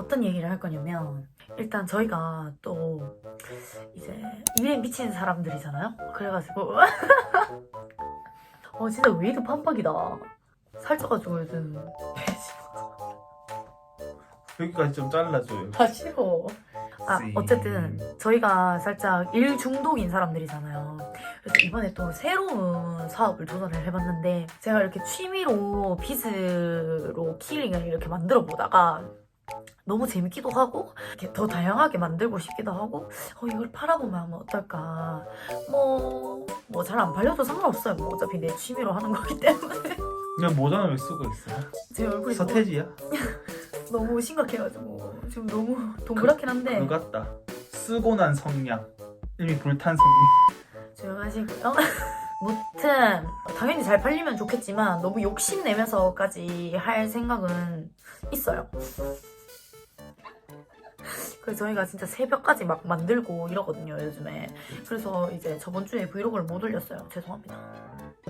어떤 얘기를 할 거냐면 일단 저희가 또 이제 일에 미치는 사람들이잖아요. 그래가지고 어 진짜 웨이드 판박이다. 살쪄가지고 요즘 여기까지 좀 잘라줘요. 다 싫어. 아 씨. 어쨌든 저희가 살짝 일 중독인 사람들이잖아요. 그래서 이번에 또 새로운 사업을 도전을 해봤는데 제가 이렇게 취미로 빗으로 키링을 이렇게 만들어 보다가 너무 재밌기도 하고 이렇게 더 다양하게 만들고 싶기도 하고 어 이걸 팔아보면 하면 어떨까 뭐 뭐 잘 안 팔려도 상관없어요 뭐 어차피 내 취미로 하는 거기 때문에 그냥 모자는 왜 쓰고 있어? 제 얼굴이 서태지야? 너무 심각해가지고 지금 너무 동그랗긴 한데 그거 같다. 쓰고 난 성냥. 이미 불탄 성냥. 조용하시고요. 무튼 당연히 잘 팔리면 좋겠지만 너무 욕심 내면서까지 할 생각은 있어요. 그래서 저희가 진짜 새벽까지 막 만들고 이러거든요 요즘에. 그래서 이제 저번 주에 브이로그를 못 올렸어요. 죄송합니다.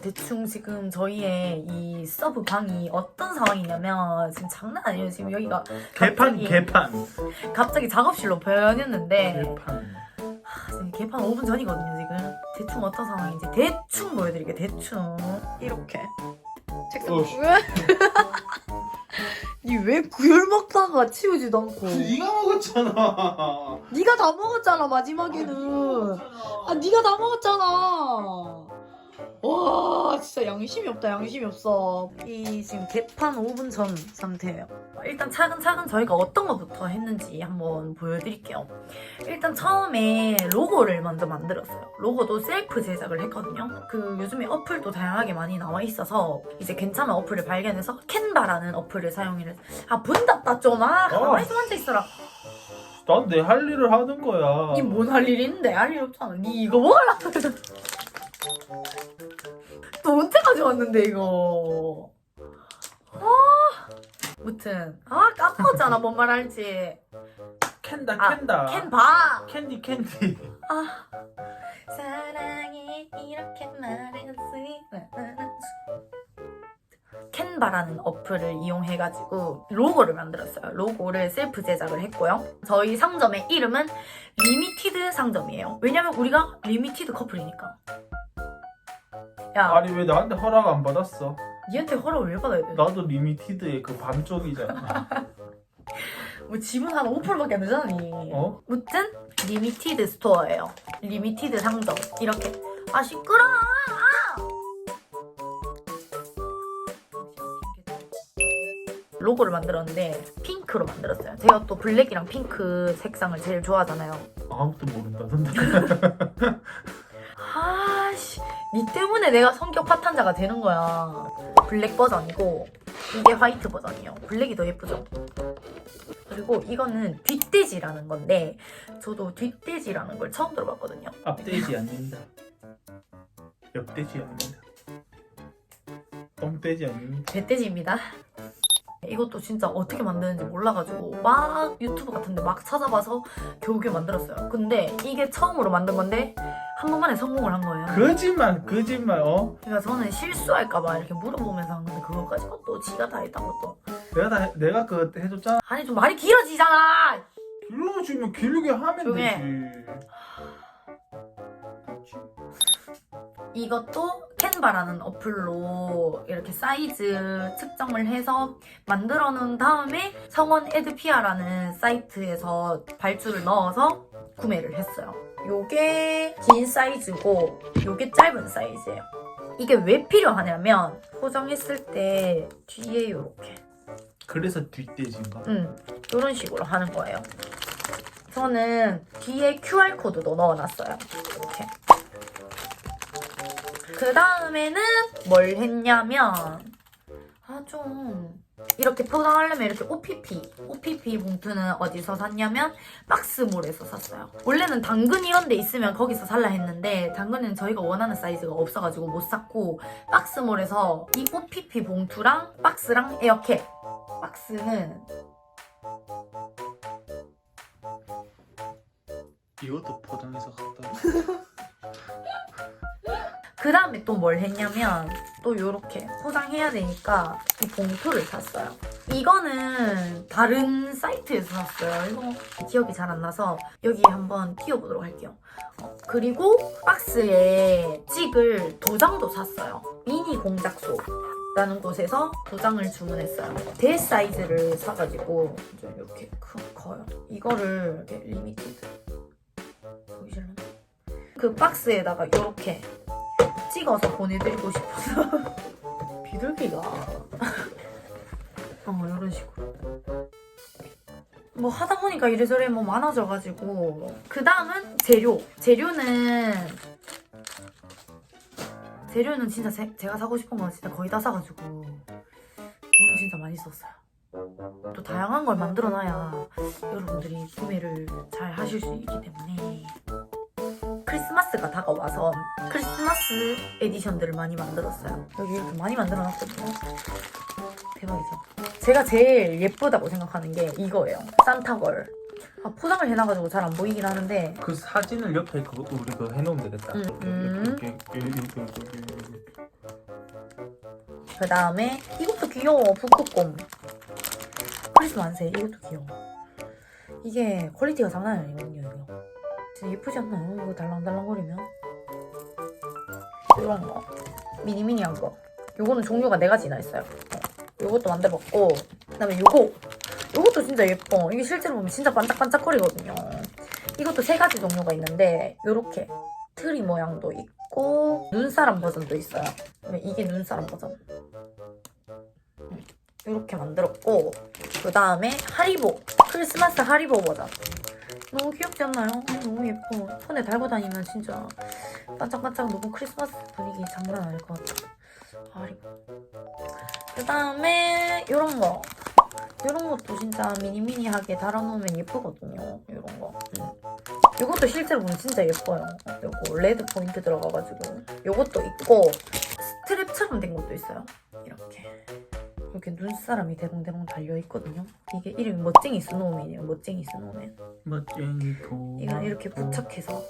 대충 지금 저희의 이 서브 방이 어떤 상황이냐면 지금 장난 아니에요. 지금 여기가 개판 갑자기- 개판. 갑자기 작업실로 변했는데 개판. 지금 개판 5분 전이거든요 지금 대충 어떤 상황인지 대충 보여드릴게요 대충 이렇게 책상 어이씨. 니 왜 구열 먹다가 치우지도 않고. 네가 먹었잖아. 네가 다 먹었잖아 마지막에는. 아 네가 다 먹었잖아 와 진짜 양심이 없다 양심이 없어. 이 지금 개판 5분 전 상태예요. 일단 차근차근 저희가 어떤 것부터 했는지 한번 보여드릴게요. 일단 처음에 로고를 먼저 만들었어요. 로고도 셀프 제작을 했거든요. 그 요즘에 어플도 다양하게 많이 나와 있어서 이제 괜찮은 어플을 발견해서 캔바라는 어플을 사용을 아문 닫다 좀 아 가만히 좀 앉아있어라. 난 내 할 일을 하는 거야. 니 뭔 할일 있는데? 할 일 없잖아. 니 이거 먹으라. 또 언제 가져왔는데 이거. 아, 무튼 아 까먹었잖아 뭔 말 할지. 캔다 아, 캔다. 캔 봐. 캔디 캔디. 아 사랑이 이렇게 말했지. 캔바라는 어플을 이용해가지고 로고를 만들었어요. 로고를 셀프 제작을 했고요. 저희 상점의 이름은 리미티드 상점이에요. 왜냐면 우리가 리미티드 커플이니까. 야, 아니 왜 나한테 허락 안 받았어? 니한테 허락을 왜 받아야 돼? 나도 리미티드의 그 반쪽이잖아. 뭐 지분 한 5%밖에 안 되잖아, 니. 어? 무튼 리미티드 스토어예요. 리미티드 상점 이렇게 아 시끄러. 로고를 만들었는데 핑크로 만들었어요. 제가 또 블랙이랑 핑크 색상을 제일 좋아하잖아요. 아무도 모른다던데. 니 때문에 내가 성격 파탄자가 되는 거야. 블랙 버전이고 이게 화이트 버전이에요. 블랙이 더 예쁘죠? 그리고 이거는 뒷돼지라는 건데 저도 뒷돼지라는 걸 처음 들어봤거든요. 앞돼지 아닙니다. 옆돼지 아닙니다. 똥돼지 아닙니다. 뱃돼지입니다. 이것도 진짜 어떻게 만드는지 몰라가지고 막 유튜브 같은데 막 찾아봐서 겨우겨우 만들었어요. 근데 이게 처음으로 만든 건데 한 번만에 성공을 한 거예요. 거짓말 거짓말 어? 그러니까 저는 실수할까봐 이렇게 물어보면서 한 건데 그것까지 것도 지가 다 했던 것도 내가 다 해- 내가 그거 해줬잖아. 아니 좀 말이 길어지잖아. 길러주면 길게 하면 조용해. 되지. 이것도 캔바라는 어플로 이렇게 사이즈 측정을 해서 만들어 놓은 다음에 성원 에드피아라는 사이트에서 발주를 넣어서 구매를 했어요. 요게 긴 사이즈고 요게 짧은 사이즈예요. 이게 왜 필요하냐면 포장했을 때 뒤에 이렇게 그래서 뒷돼지인가? 음, 이런 식으로 하는 거예요. 저는 뒤에 QR 코드도 넣어놨어요. 이렇게. 그 다음에는 뭘 했냐면 아 좀 이렇게 포장하려면 이렇게 OPP OPP 봉투는 어디서 샀냐면 박스몰에서 샀어요. 원래는 당근 이런 데 있으면 거기서 살라 했는데 당근은 저희가 원하는 사이즈가 없어가지고 못 샀고 박스몰에서 이 OPP 봉투랑 박스랑 에어캡 박스는 이것도 포장해서 갖다. 그 다음에 또 뭘 했냐면 또 이렇게 포장해야 되니까 이 봉투를 샀어요. 이거는 다른 사이트에서 샀어요. 이거 기억이 잘 안 나서 여기 한번 띄워보도록 할게요. 어, 그리고 박스에 찍을 도장도 샀어요. 미니 공작소. 라는 곳에서 도장을 주문했어요. 대 사이즈를 사가지고 좀 이렇게 크, 커요. 이거를 이렇게 리미티드 보이실려나? 그 박스에다가 이렇게 찍어서 보내드리고 싶어서. 비둘기가. 어 이런 식으로. 뭐 하다 보니까 이래저래 뭐 많아져가지고. 그 다음은 재료. 재료는 재료는 진짜 제, 제가 사고 싶은 거 진짜 거의 다 사가지고 돈 진짜 많이 썼어요. 또 다양한 걸 만들어놔야 여러분들이 구매를 잘 하실 수 있기 때문에 크리스마스가 다가와서 크리스마스 에디션들을 많이 만들었어요. 여기 이렇게 많이 만들어놨거든요. 대박이죠. 제가 제일 예쁘다고 생각하는 게 이거예요. 산타걸. 아, 포장을 해놔가지고 잘 안 보이긴 하는데 그 사진을 옆에 그거 우리 그 해놓으면 되겠다. 음, 음. 이렇게 이렇게 이렇게 이렇게 이렇게 이렇게. 그 다음에 이것도 귀여워. 북극곰. 크리스마스 이것도 귀여워. 이게 퀄리티가 장난 아니거든요. 진짜 예쁘지 않나요? 이거 달랑달랑거리면. 이런 거. 미니미니한 거. 요거는 종류가 네 가지나 있어요. 어, 요것도 만들어봤고 그 다음에 요거. 요것도 진짜 예뻐. 이게 실제로 보면 진짜 반짝반짝거리거든요. 이것도 세 가지 종류가 있는데 요렇게 트리 모양도 있고 눈사람 버전도 있어요. 이게 눈사람 버전. 이렇게 만들었고 그 다음에 하리보 크리스마스 하리보 버전 너무 귀엽지 않나요? 아, 너무 예뻐. 손에 달고 다니면 진짜 반짝반짝 너무 크리스마스 분위기 장난 아닐 것 같아. 하리보 그 다음에 이런 거. 이런 것도 진짜 미니미니하게 달아놓으면 예쁘거든요 이런 거. 음. 이것도 실제로 보면 진짜 예뻐요. 요거 레드 포인트 들어가가지고. 이것도 있고 스트랩처럼 된 것도 있어요. 이렇게 이렇게 눈사람이 대롱대롱 달려있거든요. 이게 이름이 멋쟁이 스노우맨이에요. 멋쟁이 스노우맨. 멋쟁이 도. 이거 이렇게 부착해서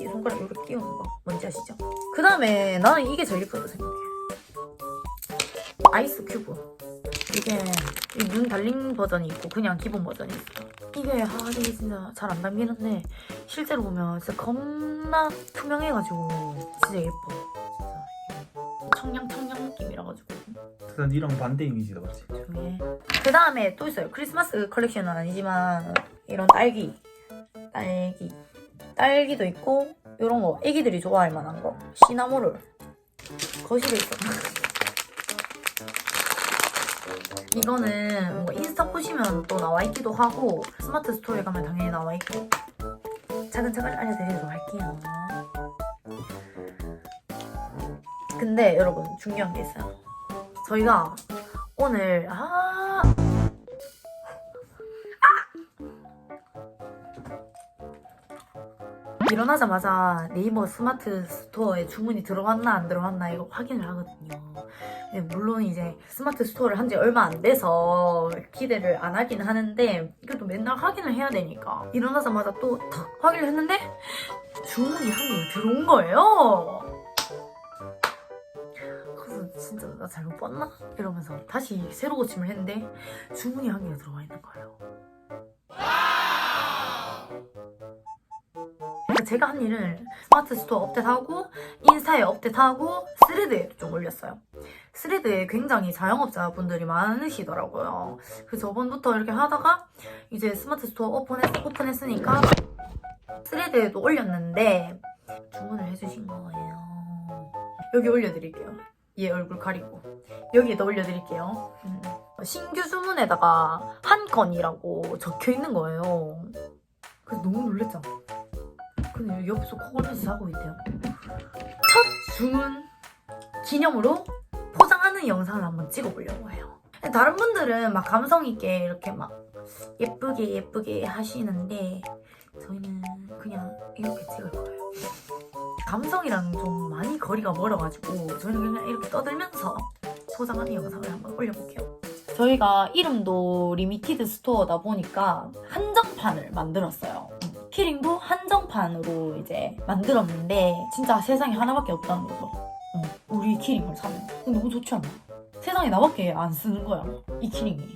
이 손가락 이렇게 끼우는 거 뭔지 아시죠? 그 다음에 나는 이게 제일 예쁘다 생각해. 아이스 큐브. 이게 이눈 달린 버전이 있고 그냥 기본 버전이 있어. 이게 아 이게 진짜 잘 안 담기는데 실제로 보면 진짜 겁나 투명해가지고 진짜 예뻐. 진짜 청량 청량 느낌이라 가지고. 난 이랑 반대 이미지다 맞지? 그 다음에 또 있어요. 크리스마스 컬렉션은 아니지만 이런 딸기, 딸기, 딸기도 있고 이런 거 애기들이 좋아할 만한 거 시나모롤 거실에 있어. 이거는 뭔가 인스타 보시면 또 나와 있기도 하고 스마트 스토어에 가면 당연히 나와 있고 차근차근 알려드리도록 할게요. 근데 여러분 중요한 게 있어요. 저희가 오늘 아 일어나자마자 네이버 스마트 스토어에 주문이 들어왔나 안 들어왔나 이거 확인을 하거든요. 네, 물론 이제 스마트 스토어를 한 지 얼마 안 돼서 기대를 안 하긴 하는데 그래도 맨날 확인을 해야 되니까 일어나자마자 또 탁 확인을 했는데 주문이 한 개 들어온 거예요. 진짜 나 잘못 봤나? 이러면서 다시 새로 고침을 했는데 주문이 한 개가 들어와 있는 거예요. 제가 한 일은 스마트 스토어 업데이트하고 인스타에 업데이트하고 스레드에 좀 올렸어요. 스레드에 굉장히 자영업자분들이 많으시더라고요. 그래서 저번부터 이렇게 하다가 이제 스마트 스토어 오픈했, 오픈했으니까 스레드에도 올렸는데 주문을 해주신 거예요. 여기 올려드릴게요. 얘 얼굴 가리고 여기에다 올려드릴게요. 음. 신규 주문에다가 한 건이라고 적혀 있는 거예요. 그래서 너무 놀랬잖아. 근데 옆에서 코걸면서 자고 있대요. 첫 주문 기념으로 포장하는 영상을 한번 찍어보려고 해요. 다른 분들은 막 감성 있게 이렇게 막 예쁘게 예쁘게 하시는데 저희는 그냥 이렇게 찍을 거예요. 감성이랑 좀 많이 거리가 멀어가지고 저희는 그냥 이렇게 떠들면서 포장하는 영상을 한번 올려볼게요. 저희가 이름도 리미티드 스토어다 보니까 한정판을 만들었어요. 키링도 한정판으로 이제 만들었는데 진짜 세상에 하나밖에 없다는 거죠. 어, 우리 키링을 사면 너무 좋지 않아? 세상에 나밖에 안 쓰는 거야 이 키링이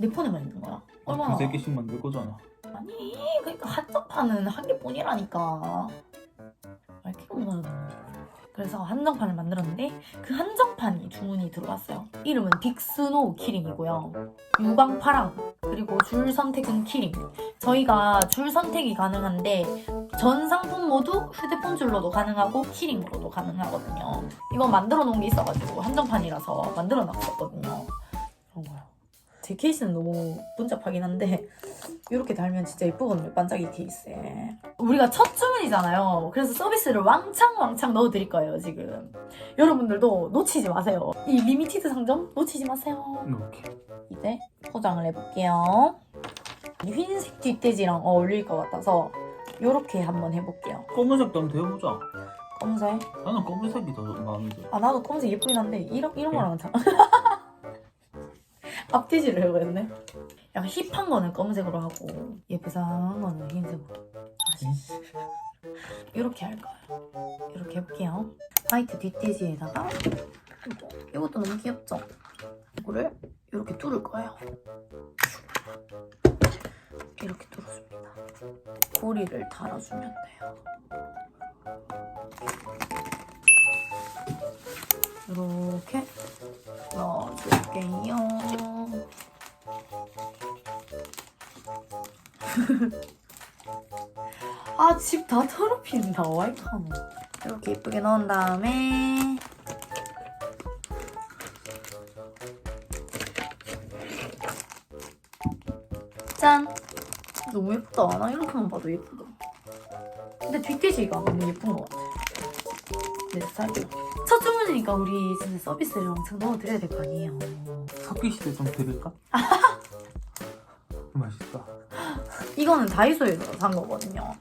내 폰에만 있는 거야 얼마나 두세 개씩만 늘 거잖아. 아니 그러니까 한정판은 한 개뿐이라니까 왜 이렇게 얼마나 그래서 한정판을 만들었는데 그 한정판이 주문이 들어왔어요. 이름은 빅스노우 키링이고요. 유광파랑 그리고 줄 선택은 키링. 저희가 줄 선택이 가능한데 전 상품 모두 휴대폰 줄로도 가능하고 키링으로도 가능하거든요. 이거 만들어 놓은 게 있어가지고 한정판이라서 만들어 놨었거든요. 그런 거요 제 케이스는 너무 번잡하긴 한데 이렇게 달면 진짜 예쁘거든요 반짝이 케이스에. 우리가 첫 주문이잖아요. 그래서 서비스를 왕창 왕창 넣어드릴 거예요 지금. 여러분들도 놓치지 마세요. 이 리미티드 상점 놓치지 마세요. 이렇게. 이제 포장을 해볼게요. 이 흰색 뒷돼지랑 어울릴 것 같아서 이렇게 한번 해볼게요. 검은색도 한번 대보자. 검은색? 나는 검은색이 더 마음에 들어. 아 나도 검은색 예쁘긴 한데 이런, 이런 거랑은 참 앞뒤지를 해보겠네. 약간 힙한 거는 검은색으로 하고 예쁘상한 거는 흰색으로. 아시 이렇게 할 거예요 이렇게 해볼게요. 화이트 뒷돼지에다가 이것도 너무 귀엽죠? 이거를 이렇게 뚫을 거예요. 이렇게 뚫어줍니다. 고리를 달아주면 돼요 다 더럽힌다, 와이프는. 이렇게 예쁘게 넣은 다음에 짠! 너무 예쁘다. 나 이렇게만 봐도 예쁘다. 근데 뒷돼지가 너무 예쁜 것 같아. 내 스타일이야. 첫 주문이니까 우리 진짜 서비스를 엄청 넣어드려야 될 거 아니에요. 석기 시대 좀 드릴까? 맛있다. 이거는 다이소에서 산 거거든요.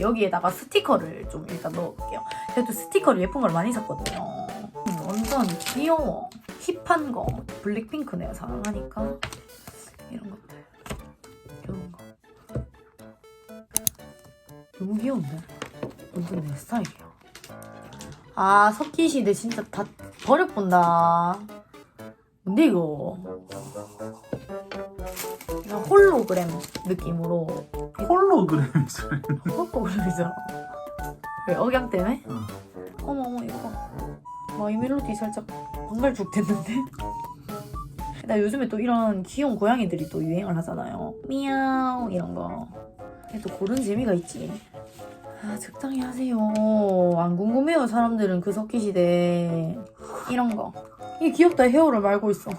여기에다가 스티커를 좀 일단 넣어볼게요. 그래도 스티커를 예쁜 걸 많이 샀거든요. 음, 완전 귀여워. 힙한 거. 블랙핑크 내가 사랑하니까. 이런 것들. 이런 거. 너무 귀여운데? 완전 내 스타일이야. 아, 석기시대 진짜 다 버려본다. 뭔데, 이거? 홀로그램 느낌으로 홀 로그램이 소리. 헛고그러잖아 왜 억양 때문에? 응. 어머 어머 이거 봐 마이 멜로디 살짝 방갈죽 됐는데? 나 요즘에 또 이런 귀여운 고양이들이 또 유행을 하잖아요 미야오 이런 거 근데 또 고른 재미가 있지 아 적당히 하세요 안 궁금해요 사람들은 그 석기시대 이런 거 이게 귀엽다 헤어를 말고 있어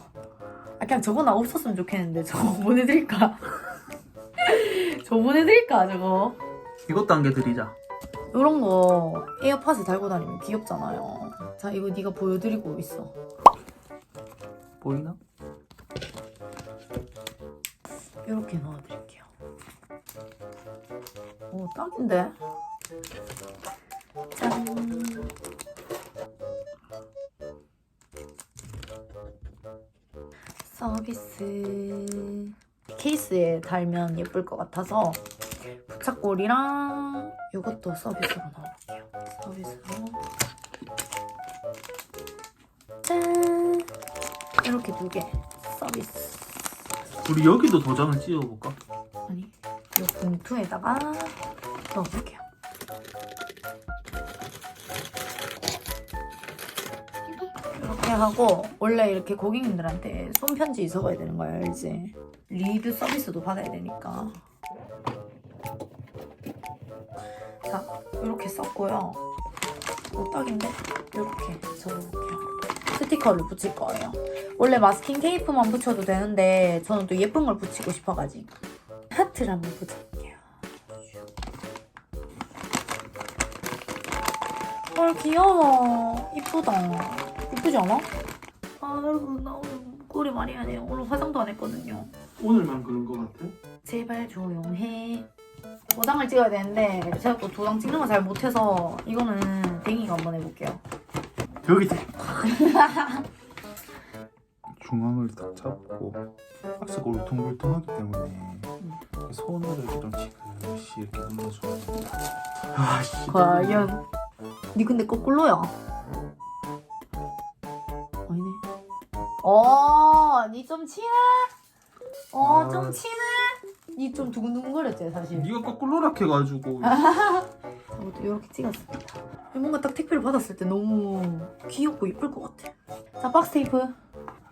아 그냥 저거 나 없었으면 좋겠는데 저거 보내드릴까? 저거 보내드릴까 저거 이것도 한 개 드리자. 이런 거 에어팟에 달고 다니면 귀엽잖아요. 자, 이거 네가 보여드리고 있어. 보이나? 이렇게 넣어드릴게요. 오, 딱인데? 짠. 서비스. 케이스에 달면 예쁠 것 같아서 부착골이랑 이것도 서비스로 넣어볼게요. 서비스로. 짠. 이렇게 두 개. 서비스. 우리 여기도 도장을 찍어볼까? 아니, 이 봉투에다가 넣어볼게요. 이렇게 하고 원래 이렇게 고객님들한테 손편지 적어야 되는 거야 알지? 리드 서비스도 받아야 되니까. 자 이렇게 썼고요. 오 딱인데? 이렇게 적어볼게요. 스티커를 붙일 거예요. 원래 마스킹 테이프만 붙여도 되는데 저는 또 예쁜 걸 붙이고 싶어가지고 하트를 한번 붙여볼게요. 헐 귀여워. 이쁘다. 이쁘지 않아? 아 여러분 나 오늘 목걸이 많이 돼요. 오늘 화장도 안 했거든요 오늘만 그런 거 같아? 제발 조용해. 도장을 찍어야 되는데 제가 또 도장 찍는 거 잘 못해서 이거는 댕이가 한번 해볼게요. 여기 중앙을 딱 잡고 박스가 울퉁불퉁하기 때문에 손으로 이렇게 좀 지그시 이렇게 눌러주면 아씨. 과연. 니 근데 거꾸로야. 어, 니좀 친해? 어, 아. 좀 친해? 니좀 두근두근거렸지, 사실. 네가 거꾸로 노력해가지고 저것도 이렇게 찍었습니다. 뭔가 딱 택배를 받았을 때 너무 귀엽고 예쁠 것 같아. 자, 박스 테이프.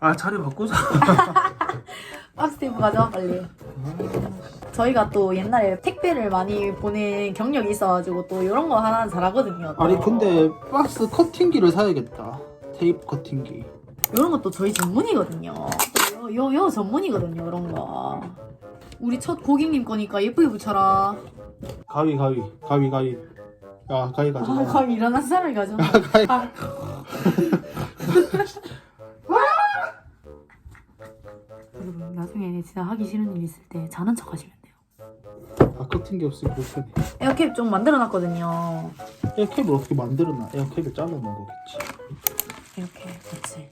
아 자리 바꾸자 박스 테이프 가져와, 빨리. 저희가 또 옛날에 택배를 많이 보낸 경력이 있어가지고 또 이런 거 하나 잘하거든요. 또. 아니 근데 박스 커팅기를 사야겠다 테이프 커팅기 이런 것도 저희 전문이거든요. 또 요, 요, 요 전문이거든요, 이런 거. 우리 첫 고객님 거니까 예쁘게 붙여라. 가위 가위 가위 가위 야 가위 아, 가져가 감 일어난 사람이 가져. 아. 여러분 나중에 진짜 하기 싫은 일 있을 때 자는 척 하시면 돼요. 아 커팅기 없으면 불편해 에어캡 좀 만들어놨거든요. 에어캡을 어떻게 만들어놔 에어캡을 잘라놓은 거겠지 이렇게 그렇지.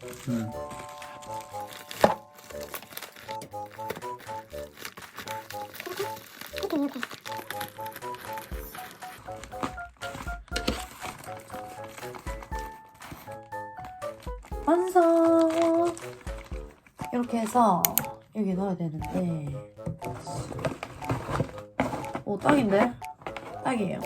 이렇게 해서 여기 넣어야 되는데. 오 딱인데? 딱이에요.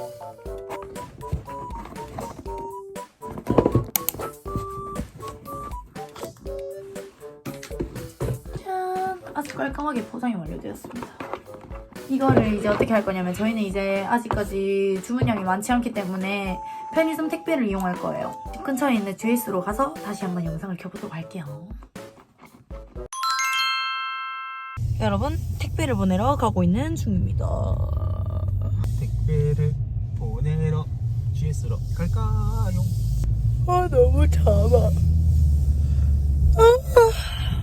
짠! 아주 깔끔하게 포장이 완료되었습니다. 이거를 이제 어떻게 할 거냐면 저희는 이제 아직까지 주문량이 많지 않기 때문에 편의점 택배를 이용할 거예요. 근처에 있는 GS로 가서 다시 한번 영상을 켜보도록 할게요. 여러분, 택배를 보내러 가고 있는 중입니다. 택배를 보내러 GS로 갈까요? 아, 너무 참아.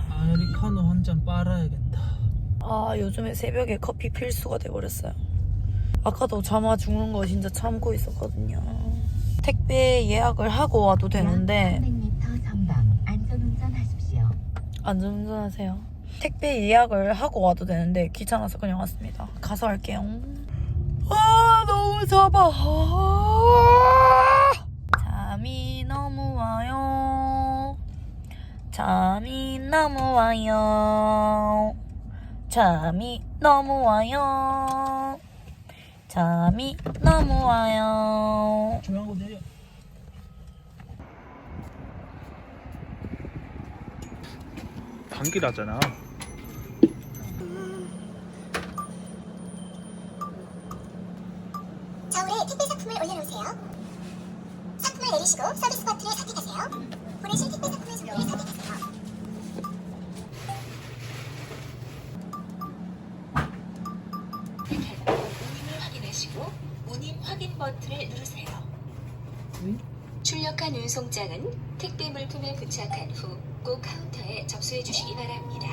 아메리카노 한 잔 빨아야겠다 아, 요즘에 새벽에 커피 필수가 돼버렸어요. 아까도 잠아 죽는 거 진짜 참고 있었거든요. 택배 예약을 하고 와도 되는데 300m 전방 안전운전하십시오. 안전운전하세요. 택배 예약을 하고 와도 되는데 귀찮아서 그냥 왔습니다. 가서 할게요. 아 너무 잡아. 아, 잠이 너무 와요. 잠이 너무 와요. 잠이 너무 와요. 잠이 너무 와요. 중요한 거 내려 감기라잖아 저울에 택배 상품을 올려놓으세요. 상품을 내리시고 서비스 버튼을 선택하세요. 보내실 택배 상품의 종류를 선택하세요. 운임을 확인하시고 운임 확인 버튼을 누르세요. 출력한 운송장은 택배 물품에 부착한 후 꼭 카운터에 접수해 주시기 바랍니다.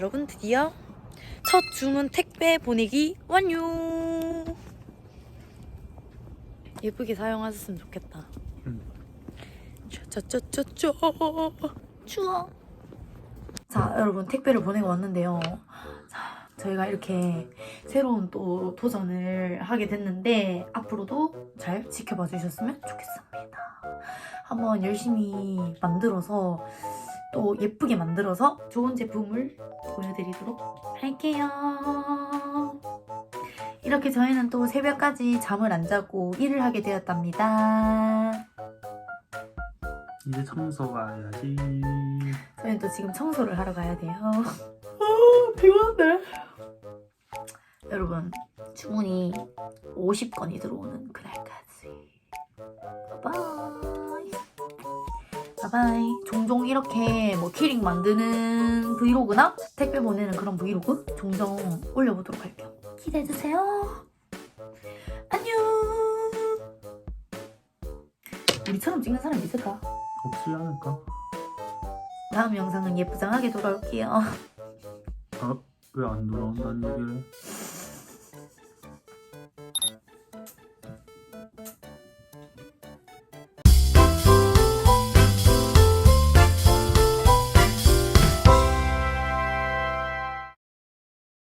여러분 드디어 첫 주문 택배 보내기 완료. 예쁘게 사용하셨으면 좋겠다. 응. 짜짜짜짜짜 추워. 자 여러분 택배를 보내고 왔는데요. 자 저희가 이렇게 새로운 또 도전을 하게 됐는데 앞으로도 잘 지켜봐 주셨으면 좋겠습니다. 한번 열심히 만들어서 또 예쁘게 만들어서 좋은 제품을 보여드리도록 할게요. 이렇게 저희는 또 새벽까지 잠을 안 자고 일을 하게 되었답니다. 이제 청소 가야지 저희는 또 지금 청소를 하러 가야 돼요. 아, 피곤한데? 여러분, 주문이 50건이 들어오는 그날까지. 바이 바이. 바이바이. 종종 이렇게 뭐 키링 만드는 브이로그나 택배 보내는 그런 브이로그 종종 올려보도록 할게요. 기대해주세요. 안녕. 우리처럼 찍는 사람 있을까? 없지 않을까? 다음 영상은 예쁘장하게 돌아올게요. 왜안 돌아온다는 얘기를